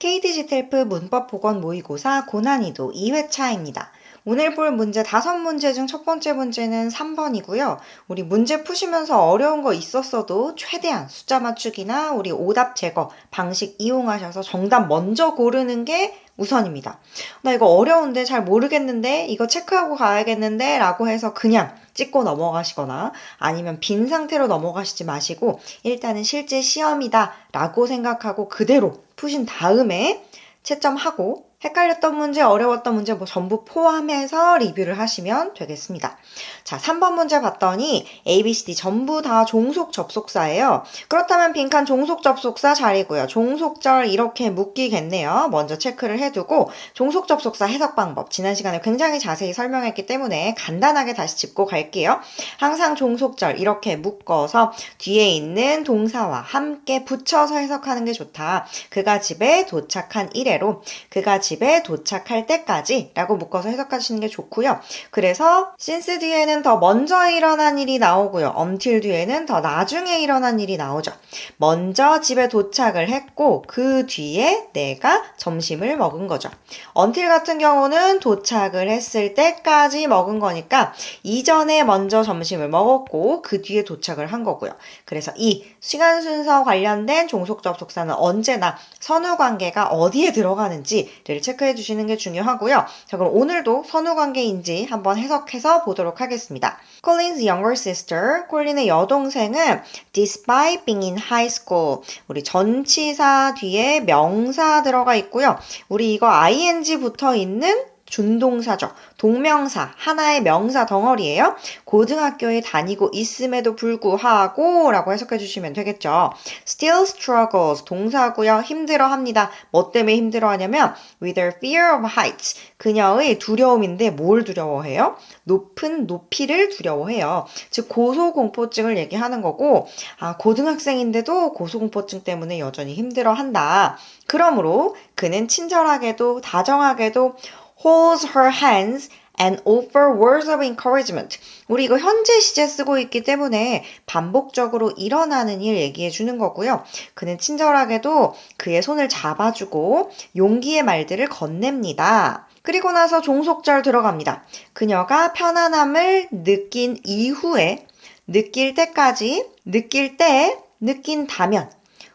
KDG텔프 문법 보건 모의고사 고난이도 2회차입니다. 오늘 볼 문제 다섯 문제 중 첫 번째 문제는 3번이고요. 우리 문제 푸시면서 어려운 거 있었어도 최대한 숫자 맞추기나 우리 오답 제거 방식 이용하셔서 정답 먼저 고르는 게 우선입니다. 나 이거 어려운데 잘 모르겠는데 이거 체크하고 가야겠는데 라고 해서 그냥 찍고 넘어가시거나 아니면 빈 상태로 넘어가시지 마시고 일단은 실제 시험이다 라고 생각하고 그대로 푸신 다음에 채점하고 헷갈렸던 문제, 어려웠던 문제 뭐 전부 포함해서 리뷰를 하시면 되겠습니다. 자, 3번 문제 봤더니 A, B, C, D 전부 다 종속 접속사예요. 그렇다면 빈칸 종속 접속사 자리고요. 종속절 이렇게 묶이겠네요. 먼저 체크를 해두고 종속 접속사 해석 방법 지난 시간에 굉장히 자세히 설명했기 때문에 간단하게 다시 짚고 갈게요. 항상 종속절 이렇게 묶어서 뒤에 있는 동사와 함께 붙여서 해석하는 게 좋다. 그가 집에 도착한 이래로 그가 집에 도착할 때까지 라고 묶어서 해석하시는 게 좋고요. 그래서 since 뒤에는 더 먼저 일어난 일이 나오고요. until 뒤에는 더 나중에 일어난 일이 나오죠. 먼저 집에 도착을 했고 그 뒤에 내가 점심을 먹은 거죠. until 같은 경우는 도착을 했을 때까지 먹은 거니까 이전에 먼저 점심을 먹었고 그 뒤에 도착을 한 거고요. 그래서 이 시간 순서 관련된 종속 접속사는 언제나 선후 관계가 어디에 들어가는지를 체크해 주시는 게 중요하고요. 자, 그럼 오늘도 선후 관계인지 한번 해석해서 보도록 하겠습니다. Colin's younger sister, 콜린의 여동생은 despite being in high school, 우리 전치사 뒤에 명사 들어가 있고요. 우리 이거 ing 붙어 있는 준동사죠. 동명사, 하나의 명사 덩어리예요. 고등학교에 다니고 있음에도 불구하고 라고 해석해 주시면 되겠죠. still struggles, 동사고요. 힘들어 합니다. 뭐 때문에 힘들어 하냐면 with her fear of heights, 그녀의 두려움인데 뭘 두려워해요? 높은 높이를 두려워해요. 즉 고소공포증을 얘기하는 거고 아 고등학생인데도 고소공포증 때문에 여전히 힘들어 한다. 그러므로 그는 친절하게도 다정하게도 holds her hands and offer words of encouragement. 우리 이거 현재 시제 쓰고 있기 때문에 반복적으로 일어나는 일 얘기해 주는 거고요. 그는 친절하게도 그의 손을 잡아주고 용기의 말들을 건넵니다. 그리고 나서 종속절 들어갑니다. 그녀가 편안함을 느낀 이후에 느낄 때까지 느낄 때 느낀다면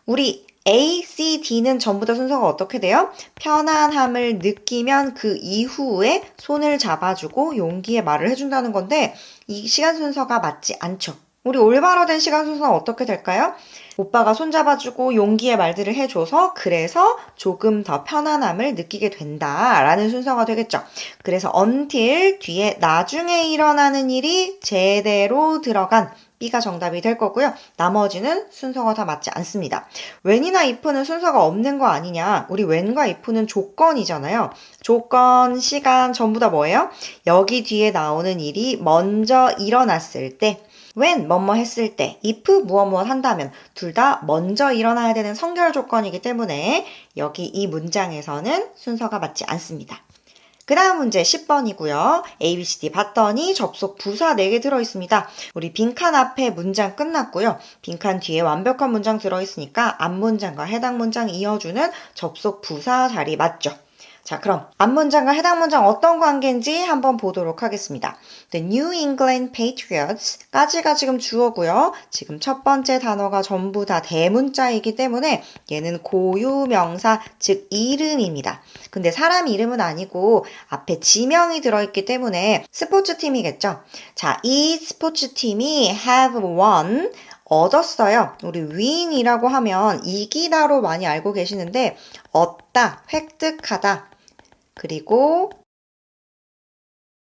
우리 A, C, D는 전부 다 순서가 어떻게 돼요? 편안함을 느끼면 그 이후에 손을 잡아주고 용기의 말을 해준다는 건데 이 시간 순서가 맞지 않죠. 우리 올바로 된 시간 순서는 어떻게 될까요? 오빠가 손잡아주고 용기의 말들을 해줘서 그래서 조금 더 편안함을 느끼게 된다라는 순서가 되겠죠. 그래서 until 뒤에 나중에 일어나는 일이 제대로 들어간 B가 정답이 될 거고요. 나머지는 순서가 다 맞지 않습니다. when이나 if는 순서가 없는 거 아니냐? 우리 when과 if는 조건이잖아요. 조건, 시간 전부 다 뭐예요? 여기 뒤에 나오는 일이 먼저 일어났을 때 when 뭐뭐 했을 때 if 무엇 무엇 한다면 둘 다 먼저 일어나야 되는 성결 조건이기 때문에 여기 이 문장에서는 순서가 맞지 않습니다. 그 다음 문제 10번이고요. A, B, C, D 봤더니 접속 부사 4개 들어있습니다. 우리 빈칸 앞에 문장 끝났고요. 빈칸 뒤에 완벽한 문장 들어있으니까 앞 문장과 해당 문장 이어주는 접속 부사 자리 맞죠? 자, 그럼 앞문장과 해당 문장 어떤 관계인지 한번 보도록 하겠습니다. The New England Patriots까지가 지금 주어고요. 지금 첫 번째 단어가 전부 다 대문자이기 때문에 얘는 고유명사, 즉 이름입니다. 근데 사람 이름은 아니고 앞에 지명이 들어있기 때문에 스포츠팀이겠죠. 자, 이 스포츠팀이 have won 얻었어요. 우리 win이라고 하면 이기다로 많이 알고 계시는데 얻다, 획득하다, 그리고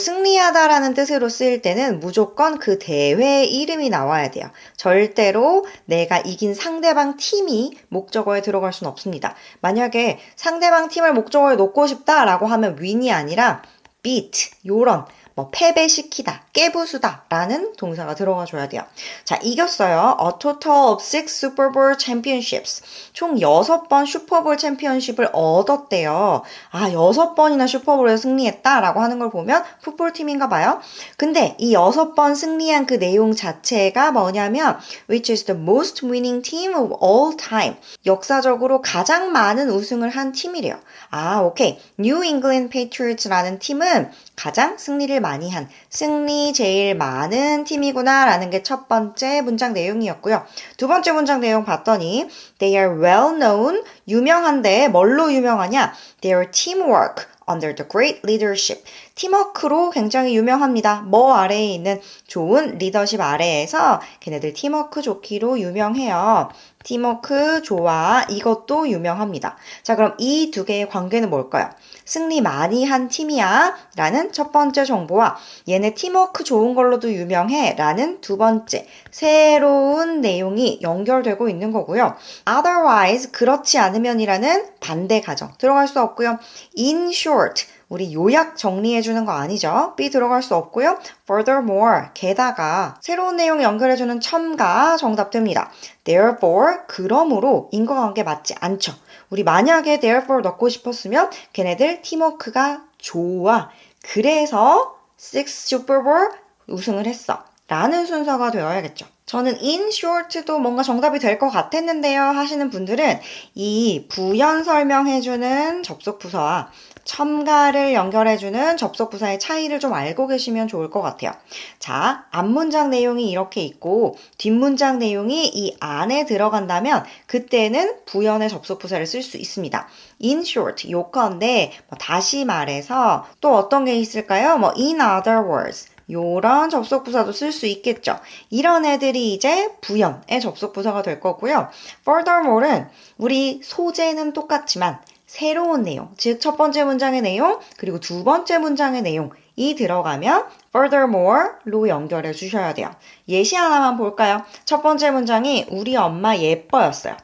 승리하다라는 뜻으로 쓰일 때는 무조건 그 대회 이름이 나와야 돼요. 절대로 내가 이긴 상대방 팀이 목적어에 들어갈 수는 없습니다. 만약에 상대방 팀을 목적어에 놓고 싶다라고 하면 win이 아니라 beat, 요런 뭐 패배시키다, 깨부수다 라는 동사가 들어가 줘야 돼요. 자, 이겼어요. A total of six Super Bowl championships. 총 6번 슈퍼볼 챔피언십을 얻었대요. 아, 6번이나 슈퍼볼에 승리했다 라고 하는 걸 보면 풋볼팀인가 봐요. 근데 이 6번 승리한 그 내용 자체가 뭐냐면 which is the most winning team of all time. 역사적으로 가장 많은 우승을 한 팀이래요. 아, 오케이. New England Patriots라는 팀은 가장 승리를 많이 한 승리 제일 많은 팀이구나 라는 게 첫 번째 문장 내용이었고요. 두 번째 문장 내용 봤더니 they are well known 유명한데 뭘로 유명하냐? their teamwork under the great leadership. 팀워크로 굉장히 유명합니다. 뭐 아래에 있는 좋은 리더십 아래에서 걔네들 팀워크 좋기로 유명해요. 팀워크 좋아. 이것도 유명합니다. 자, 그럼 이 두 개의 관계는 뭘까요? 승리 많이 한 팀이야. 라는 첫 번째 정보와 얘네 팀워크 좋은 걸로도 유명해. 라는 두 번째 새로운 내용이 연결되고 있는 거고요. otherwise 그렇지 않으면 이라는 반대 가정 들어갈 수 없고요. in short 우리 요약 정리해주는 거 아니죠? B 들어갈 수 없고요. Furthermore, 게다가 새로운 내용 연결해주는 첨가 정답됩니다. Therefore, 그러므로 인과관계 맞지 않죠. 우리 만약에 therefore 넣고 싶었으면 걔네들 팀워크가 좋아. 그래서 Six Super Bowl 우승을 했어. 라는 순서가 되어야겠죠. 저는 in short도 뭔가 정답이 될 것 같았는데요 하시는 분들은 이 부연 설명해주는 접속 부서와 첨가를 연결해주는 접속 부사의 차이를 좀 알고 계시면 좋을 것 같아요. 자, 앞문장 내용이 이렇게 있고 뒷문장 내용이 이 안에 들어간다면 그때는 부연의 접속 부사를 쓸 수 있습니다. In short, 요건데 뭐 다시 말해서 또 어떤 게 있을까요? 뭐 in other words. 요런 접속 부사도 쓸 수 있겠죠. 이런 애들이 이제 부연의 접속 부사가 될 거고요. Furthermore는 우리 소재는 똑같지만 새로운 내용, 즉 첫 번째 문장의 내용, 그리고 두 번째 문장의 내용이 들어가면 furthermore로 연결해 주셔야 돼요. 예시 하나만 볼까요? 첫 번째 문장이 우리 엄마 예뻐였어요.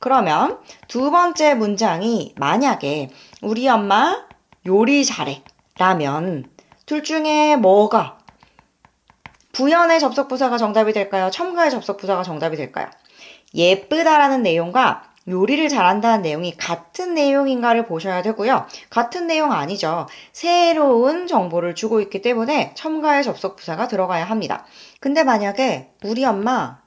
그러면 두 번째 문장이 만약에 우리 엄마 요리 잘해 라면 둘 중에 뭐가 부연의 접속 부사가 정답이 될까요? 첨가의 접속 부사가 정답이 될까요? 예쁘다라는 내용과 요리를 잘한다는 내용이 같은 내용인가를 보셔야 되고요. 같은 내용 아니죠. 새로운 정보를 주고 있기 때문에 첨가의 접속 부사가 들어가야 합니다. 근데 만약에 우리 엄마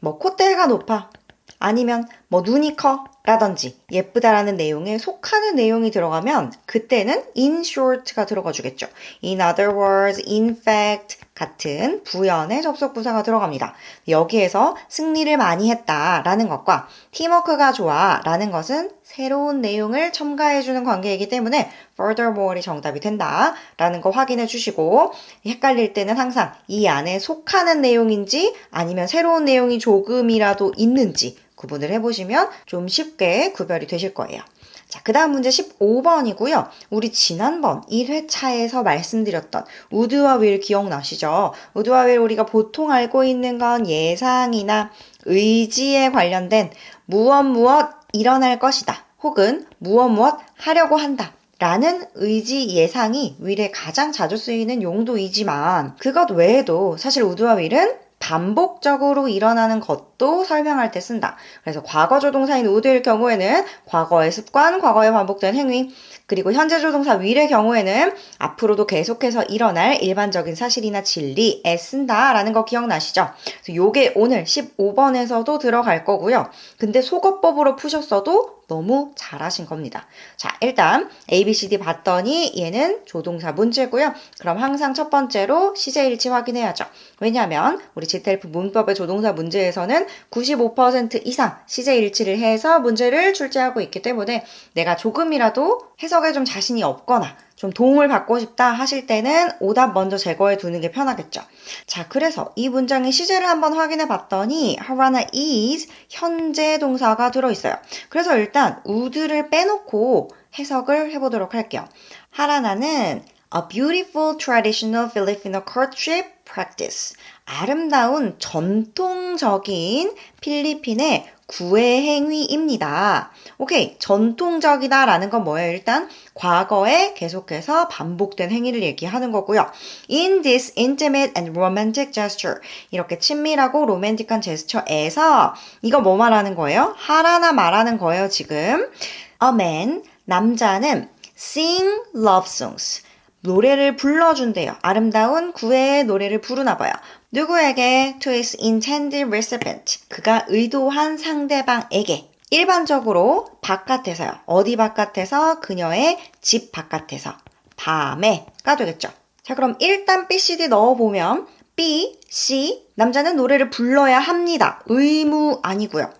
뭐 콧대가 높아 아니면 뭐 눈이 커 라든지 예쁘다라는 내용에 속하는 내용이 들어가면 그때는 in short가 들어가 주겠죠. in other words, in fact 같은 부연의 접속 부사가 들어갑니다. 여기에서 승리를 많이 했다라는 것과 팀워크가 좋아라는 것은 새로운 내용을 첨가해 주는 관계이기 때문에 furthermore이 정답이 된다라는 거 확인해 주시고 헷갈릴 때는 항상 이 안에 속하는 내용인지 아니면 새로운 내용이 조금이라도 있는지 구분을 해보시면 좀 쉽게 구별이 되실 거예요. 자, 그 다음 문제 15번이고요. 우리 지난번 1회차에서 말씀드렸던 우드와 윌 기억나시죠? 우드와 윌 우리가 보통 알고 있는 건 예상이나 의지에 관련된 무엇 무엇 일어날 것이다. 혹은 무엇 무엇 하려고 한다. 라는 의지 예상이 윌에 가장 자주 쓰이는 용도이지만 그것 외에도 사실 우드와 윌은 반복적으로 일어나는 것 도 설명할 때 쓴다. 그래서 과거 조동사인 would일 경우에는 과거의 습관, 과거에 반복된 행위, 그리고 현재 조동사 will의 경우에는 앞으로도 계속해서 일어날 일반적인 사실이나 진리에 쓴다라는 거 기억나시죠? 요게 오늘 15번에서도 들어갈 거고요. 근데 속어법으로 푸셨어도 너무 잘하신 겁니다. 자, 일단 A, B, C, D 봤더니 얘는 조동사 문제고요. 그럼 항상 첫 번째로 시제일치 확인해야죠. 왜냐하면 우리 GTLF 문법의 조동사 문제에서는 95% 이상 시제 일치를 해서 문제를 출제하고 있기 때문에 내가 조금이라도 해석에 좀 자신이 없거나 좀 도움을 받고 싶다 하실 때는 오답 먼저 제거해 두는 게 편하겠죠. 자, 그래서 이 문장의 시제를 한번 확인해 봤더니 Havana is 현재 동사가 들어 있어요. 그래서 일단 would를 빼놓고 해석을 해 보도록 할게요. 하라나는 A beautiful traditional Filipino courtship practice. 아름다운 전통적인 필리핀의 구애 행위입니다. 오케이. 전통적이다 라는 건 뭐예요? 일단 과거에 계속해서 반복된 행위를 얘기하는 거고요. In this intimate and romantic gesture. 이렇게 친밀하고 로맨틱한 제스처에서 이거 뭐 말하는 거예요? 하라나 말하는 거예요, 지금. A man, 남자는 sing love songs. 노래를 불러준대요. 아름다운 구애의 노래를 부르나 봐요. 누구에게? To his intended recipient. 그가 의도한 상대방에게. 일반적으로 바깥에서요. 어디 바깥에서? 그녀의 집 바깥에서. 밤에가 되겠죠. 자, 그럼 일단 B, C, D 넣어보면 B, C, 남자는 노래를 불러야 합니다. 의무 아니고요.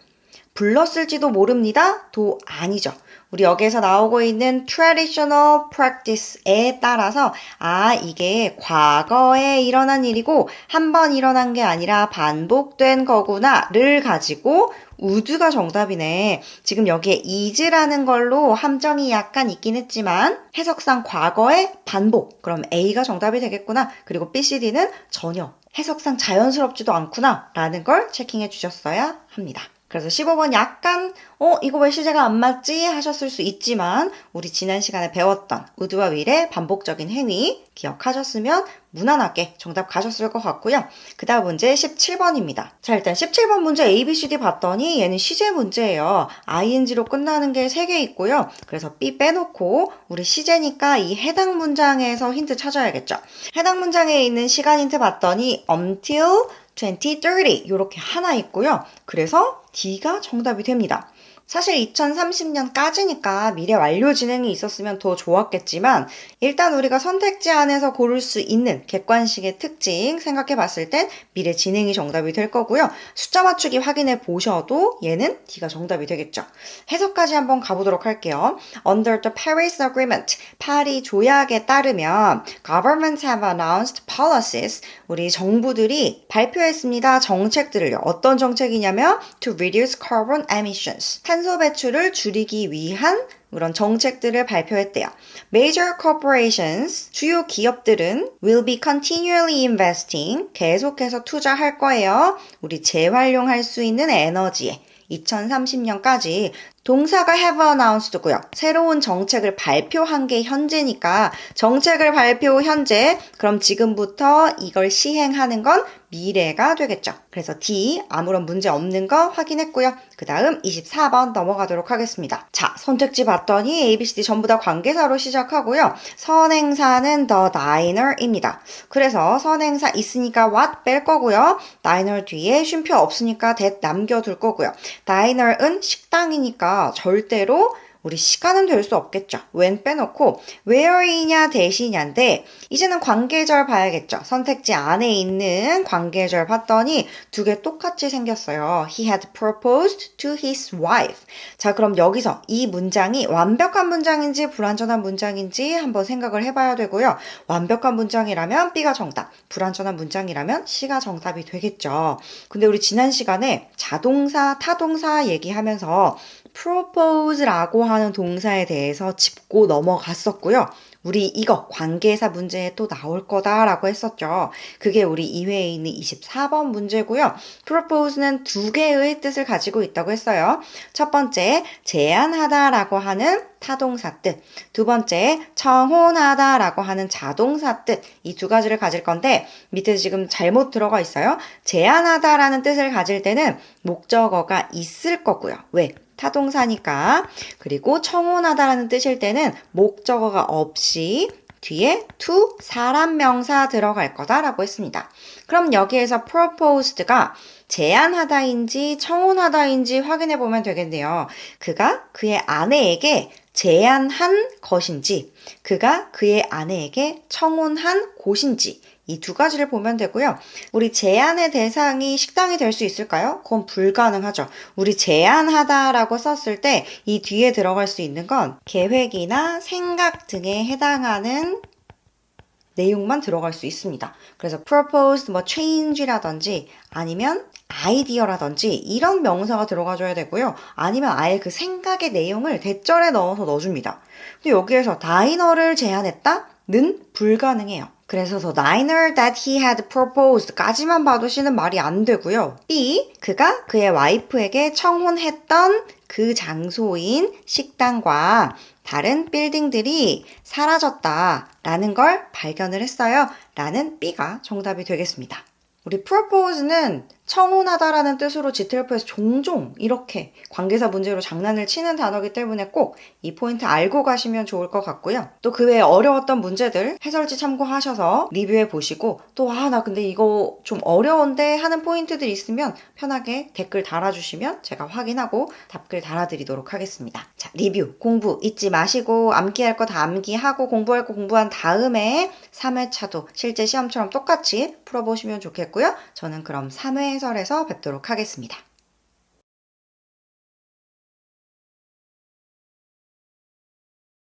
불렀을지도 모릅니다. 도 아니죠. 우리 여기에서 나오고 있는 traditional practice에 따라서 아 이게 과거에 일어난 일이고 한 번 일어난 게 아니라 반복된 거구나를 가지고 우드가 정답이네. 지금 여기에 is라는 걸로 함정이 약간 있긴 했지만 해석상 과거의 반복. 그럼 A가 정답이 되겠구나. 그리고 B, C, D는 전혀 해석상 자연스럽지도 않구나 라는 걸 체킹해 주셨어야 합니다. 그래서 15번 약간 어 이거 왜 시제가 안 맞지 하셨을 수 있지만 우리 지난 시간에 배웠던 우드와 윌의 반복적인 행위 기억하셨으면 무난하게 정답 가셨을 것 같고요. 그 다음 문제 17번입니다. 자 일단 17번 문제 A, B, C, D 봤더니 얘는 시제 문제예요. ing로 끝나는 게 3개 있고요. 그래서 B 빼놓고 우리 시제니까 이 해당 문장에서 힌트 찾아야겠죠. 해당 문장에 있는 시간 힌트 봤더니 until 2030 이렇게 하나 있고요. 그래서 D가 정답이 됩니다. 사실 2030년까지니까 미래 완료 진행이 있었으면 더 좋았겠지만 일단 우리가 선택지 안에서 고를 수 있는 객관식의 특징 생각해 봤을 땐 미래 진행이 정답이 될 거고요. 숫자 맞추기 확인해 보셔도 얘는 D가 정답이 되겠죠. 해석까지 한번 가보도록 할게요. Under the Paris Agreement, 파리 조약에 따르면 governments have announced policies, 우리 정부들이 발표했습니다. 정책들을요. 어떤 정책이냐면 to reduce carbon emissions, 탄소 배출을 줄이기 위한 그런 정책들을 발표했대요. Major corporations, 주요 기업들은 will be continually investing, 계속해서 투자할 거예요. 우리 재활용할 수 있는 에너지에 2030년까지 동사가 have announced고요. 새로운 정책을 발표한 게 현재니까 정책을 발표 현재 그럼 지금부터 이걸 시행하는 건 미래가 되겠죠. 그래서 D 아무런 문제 없는 거 확인했고요. 그 다음 24번 넘어가도록 하겠습니다. 자 선택지 봤더니 A, B, C, D 전부 다 관계사로 시작하고요. 선행사는 the diner입니다. 그래서 선행사 있으니까 what 뺄 거고요. diner 뒤에 쉼표 없으니까 that 남겨둘 거고요. diner은 식당이니까 절대로 우리 시간은 될 수 없겠죠. when 빼놓고 where이냐 대시냐인데 이제는 관계절 봐야겠죠. 선택지 안에 있는 관계절 봤더니 두 개 똑같이 생겼어요. He had proposed to his wife. 자 그럼 여기서 이 문장이 완벽한 문장인지 불완전한 문장인지 한번 생각을 해봐야 되고요. 완벽한 문장이라면 B가 정답, 불완전한 문장이라면 C가 정답이 되겠죠. 근데 우리 지난 시간에 자동사, 타동사 얘기하면서 propose라고 하는 동사에 대해서 짚고 넘어갔었고요. 우리 이거 관계사 문제에 또 나올 거다라고 했었죠. 그게 우리 2회에 있는 24번 문제고요. propose는 두 개의 뜻을 가지고 있다고 했어요. 첫 번째, 제안하다라고 하는 타동사 뜻. 두 번째, 청혼하다라고 하는 자동사 뜻. 이 두 가지를 가질 건데 밑에 지금 잘못 들어가 있어요. 제안하다라는 뜻을 가질 때는 목적어가 있을 거고요. 왜? 타동사니까. 그리고 청혼하다라는 뜻일 때는 목적어가 없이 뒤에 to 사람 명사 들어갈 거다라고 했습니다. 그럼 여기에서 proposed가 제안하다인지 청혼하다인지 확인해 보면 되겠네요. 그가 그의 아내에게 제안한 것인지, 그가 그의 아내에게 청혼한 곳인지, 이 두 가지를 보면 되고요. 우리 제안의 대상이 식당이 될 수 있을까요? 그건 불가능하죠. 우리 제안하다라고 썼을 때 이 뒤에 들어갈 수 있는 건 계획이나 생각 등에 해당하는 내용만 들어갈 수 있습니다. 그래서 proposed, 뭐 change라든지 아니면 아이디어라든지 이런 명사가 들어가줘야 되고요. 아니면 아예 그 생각의 내용을 대절에 넣어서 넣어줍니다. 근데 여기에서 다이너를 제안했다? 는 불가능해요. 그래서 the diner that he had proposed까지만 봐도 C는 말이 안 되고요. B. 그가 그의 와이프에게 청혼했던 그 장소인 식당과 다른 빌딩들이 사라졌다라는 걸 발견을 했어요. 라는 B가 정답이 되겠습니다. 우리 propose는 청혼하다라는 뜻으로 GTLF에서 종종 이렇게 관계사 문제로 장난을 치는 단어이기 때문에 꼭 이 포인트 알고 가시면 좋을 것 같고요. 또 그 외에 어려웠던 문제들 해설지 참고하셔서 리뷰해 보시고 또 아 나 근데 이거 좀 어려운데 하는 포인트들 있으면 편하게 댓글 달아주시면 제가 확인하고 답글 달아드리도록 하겠습니다. 자 리뷰 공부 잊지 마시고 암기할 거 다 암기하고 공부할 거 공부한 다음에 3회차도 실제 시험처럼 똑같이 풀어보시면 좋겠고요. 저는 그럼 3회 해설에서 뵙도록 하겠습니다.